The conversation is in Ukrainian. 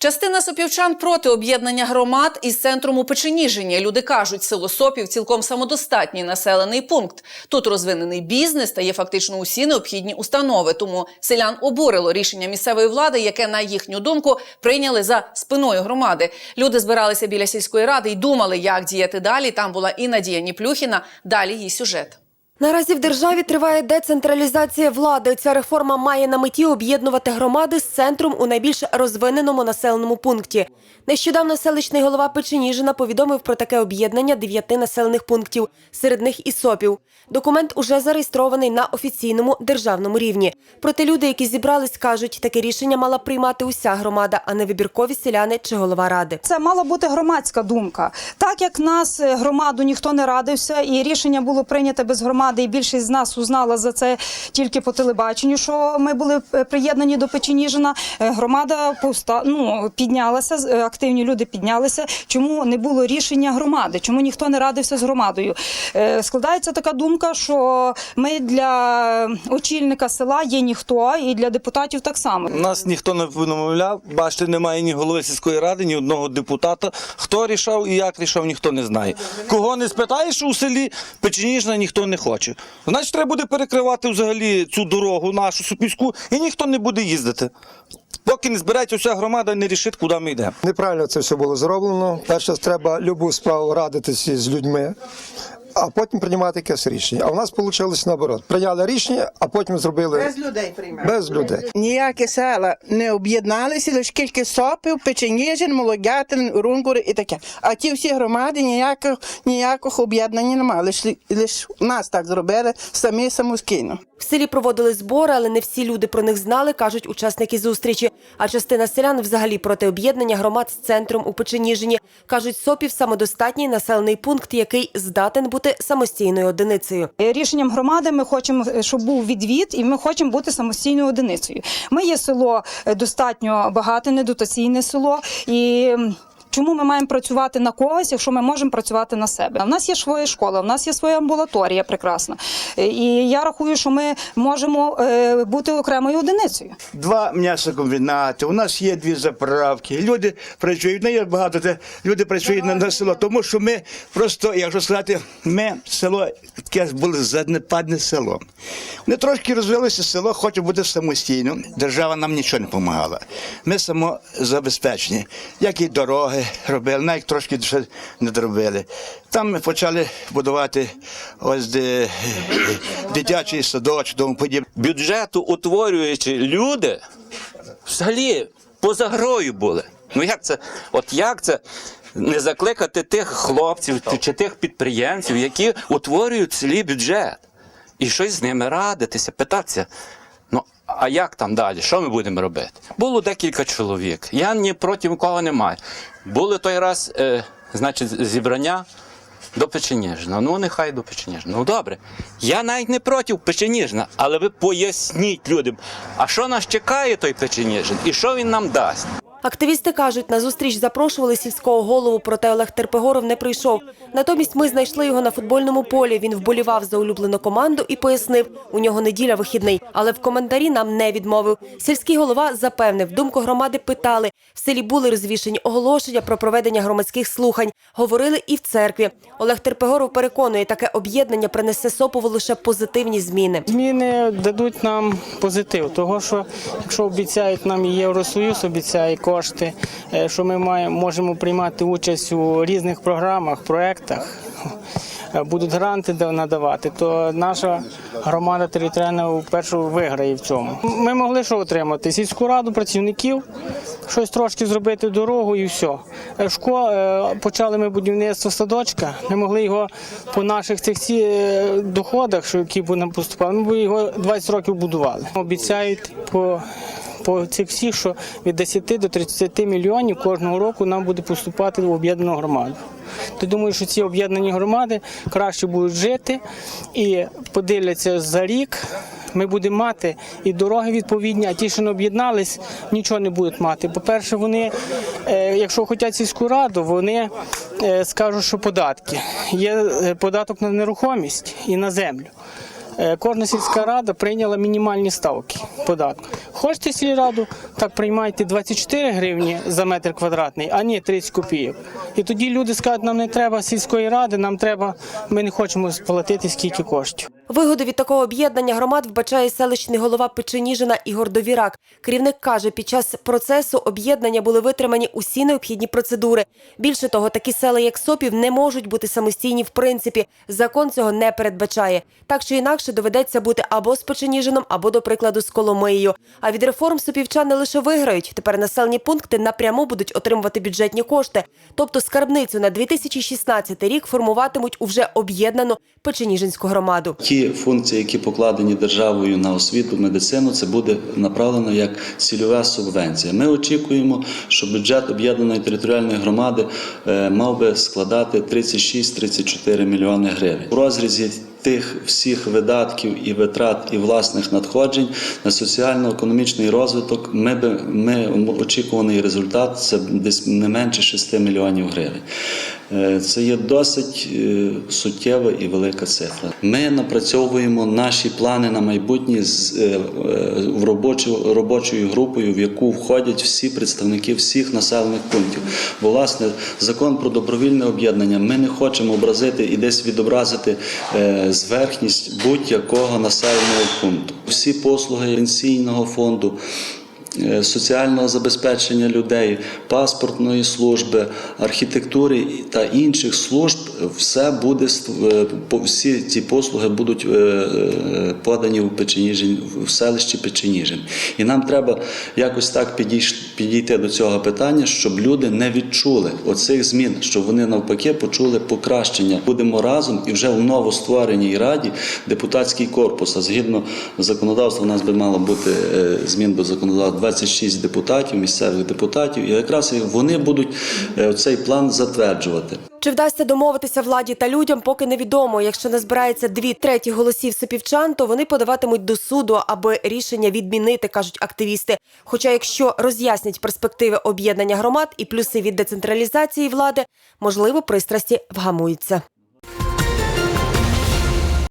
Частина сопівчан проти об'єднання громад із центром у Печеніжині. Люди кажуть, село Сопів цілком самодостатній населений пункт. Тут розвинений бізнес та є фактично усі необхідні установи. Тому селян обурило рішення місцевої влади, яке на їхню думку прийняли за спиною громади. Люди збиралися біля сільської ради і думали, як діяти далі. Там була і Надія Ніплюхіна. Далі її сюжет. Наразі в державі триває децентралізація влади. Ця реформа має на меті об'єднувати громади з центром у найбільш розвиненому населеному пункті. Нещодавно селищний голова Печеніжина повідомив про таке об'єднання дев'яти населених пунктів, серед них і сопів. Документ уже зареєстрований на офіційному державному рівні. Проте люди, які зібрались, кажуть, таке рішення мала приймати уся громада, а не вибіркові селяни чи голова ради. Це мала бути громадська думка. Так як нас е, громаду ніхто не радився, і рішення було прийнято без громади, і більшість з нас узнала за це тільки по телебаченню, що ми були е, приєднані до Печеніжина. е, Громада повста... ну, піднялася, е, активні люди піднялися. Чому не було рішення громади? Чому ніхто не радився з громадою? Складається така думка, що ми для очільника села є ніхто, і для депутатів так само. Нас ніхто не повідомляв. Бачите, немає ні голови сільської ради, ні одного депутата. Хто рішав і як рішав, ніхто не знає. Кого не спитаєш у селі, печеніжна ніхто не хоче. Значить, треба буде перекривати взагалі цю дорогу нашу супільську, і ніхто не буде їздити. Поки не збирається вся громада, не рішить, куди ми йдемо. Неправильно це все було зроблено. Перше, треба любу справу радитися з людьми, а потім приймати якесь рішення. А у нас вийшло наоборот. Прийняли рішення, а потім зробили Без людей приймали. без людей. Ніякі села не об'єдналися, лише кілька сопів, Печеніжин, Молодятин, Рунгури і таке. А ті всі громади ніяких, ніяких об'єднань немає. Лише лиш нас так зробили самі самостійно. В селі проводили збори, але не всі люди про них знали, кажуть учасники зустрічі. А частина селян взагалі проти об'єднання громад з центром у Печеніжині. Кажуть, Сопів самодостатній населений пункт, який здатен бути самостійною одиницею. Е, Рішенням громади ми хочемо, е, щоб був відвід, і ми хочемо бути самостійною одиницею. Ми є село е, достатньо багате, недотаційне село. І чому ми маємо працювати на когось, якщо ми можемо працювати на себе? У нас є своя школа, у нас є своя амбулаторія прекрасна. Е, І я рахую, що ми можемо е, бути окремою одиницею. два м'ясокомбінати, у нас є дві заправки. Люди працюють, не є багато, це люди працюють на, на село, тому що ми просто, якщо сказати, ми село таке було занепадне село. Ми трошки розвилося село, хоче бути самостійно. Держава нам нічого не допомагала. Ми самозабезпечені, як і дороги робили, навіть трошки ще не доробили. Там ми почали будувати ось де, дитячий садочок, тому подібне. бюджету утворюючи люди взагалі поза грою були. Ну як це? От як це не закликати тих хлопців чи тих підприємців, які утворюють селі бюджет, і щось з ними радитися, питатися. Ну, а як там далі? Що ми будемо робити? Було декілька чоловік. Я ні проти кого не маю. Були той раз, е, значить, зібрання до Печеніжна. Ну, нехай до Печеніжна. Ну добре. Я навіть не проти Печеніжна, але ви поясніть людям, а що нас чекає той Печеніжин і що він нам дасть? Активісти кажуть, на зустріч запрошували сільського голову, проте Олег Терпегоров не прийшов. Натомість ми знайшли його на футбольному полі. Він вболівав за улюблену команду і пояснив, у нього неділя вихідний, але в коментарі нам не відмовив. Сільський голова запевнив, думку громади питали. В селі були розвішені оголошення про проведення громадських слухань. Говорили і в церкві. Олег Терпегоров переконує, таке об'єднання принесе Сопову лише позитивні зміни. Зміни дадуть нам позитив, того що якщо обіцяють нам Євросоюз, обіцяє кошти, е, що ми маємо можемо приймати участь у різних програмах, проектах. е, Будуть гранти надавати, то наша громада територіальна вперше виграє в цьому. Ми могли що отримати? Сільську раду працівників, щось трошки зробити дорогу і все. Е, Шко, почали ми будівництво садочка. Ми могли його по наших цих доходах, що які б нам поступали, ми б його 20 років будували. Обіцяють по. По цих всіх, що від 10 до 30 мільйонів кожного року нам буде поступати в об'єднану громаду. То думаю, що ці об'єднані громади краще будуть жити і подивляться за рік. Ми будемо мати і дороги відповідні, а ті, що не об'єднались, нічого не будуть мати. По-перше, вони, е, якщо хочуть сільську раду, вони е, скажуть, що податки. Є е, податок на нерухомість і на землю. Кожна сільська рада прийняла мінімальні ставки податку. Хочете сільраду, так приймайте 24 гривні за метр квадратний, а не 30 копійок. І тоді люди скажуть, нам не треба сільської ради, нам треба, ми не хочемо сплатити скільки коштів. Вигоду від такого об'єднання громад вбачає селищний голова Печеніжина Ігор Довірак. Керівник каже, під час процесу об'єднання були витримані усі необхідні процедури. Більше того, такі села, як Сопів, не можуть бути самостійні в принципі. Закон цього не передбачає. Так чи інакше доведеться бути або з Печеніжином, або, до прикладу, з Коломиєю. А від реформ сопівчани лише виграють. Тепер населені пункти напряму будуть отримувати бюджетні кошти. Тобто скарбницю на 2016 рік формуватимуть у вже об'єднану Печеніжинську громаду. Ті функції, які покладені державою на освіту, медицину, це буде направлено як цільова субвенція. Ми очікуємо, що бюджет об'єднаної територіальної громади е, мав би складати 36-34 мільйони гривень. У розрізі тих всіх видатків і витрат і власних надходжень на соціально-економічний розвиток ми би ми очікуваний результат це десь не менше 6 мільйонів гривень. Е, Це є досить е, суттєва і велика цифра. Ми напрацьовуємо наші плани на майбутнє з е, в робочу робочою групою, в яку входять всі представники всіх населених пунктів. Бо власне закон про добровільне об'єднання ми не хочемо образити і десь відобразити зверхність будь-якого населеного пункту. Всі послуги пенсійного фонду. Е, Соціального забезпечення людей, паспортної служби, архітектури та інших служб все буде е, всі ці послуги будуть е, подані у Печеніжин, в селищі Печеніжин. І нам треба якось так підійти до цього питання, щоб люди не відчули оцих змін, щоб вони навпаки почули покращення. Будемо разом і вже в новоствореній раді депутатський корпус. А згідно законодавства, у нас би мало бути змін до законодавства 26 депутатів, місцевих депутатів, і якраз вони будуть е, цей план затверджувати. Чи вдасться домовитися владі та людям, поки невідомо. Якщо не збирається дві треті голосів сопівчан, то вони подаватимуть до суду, аби рішення відмінити, кажуть активісти. Хоча, якщо роз'яснять перспективи об'єднання громад і плюси від децентралізації влади, можливо, пристрасті вгамуються.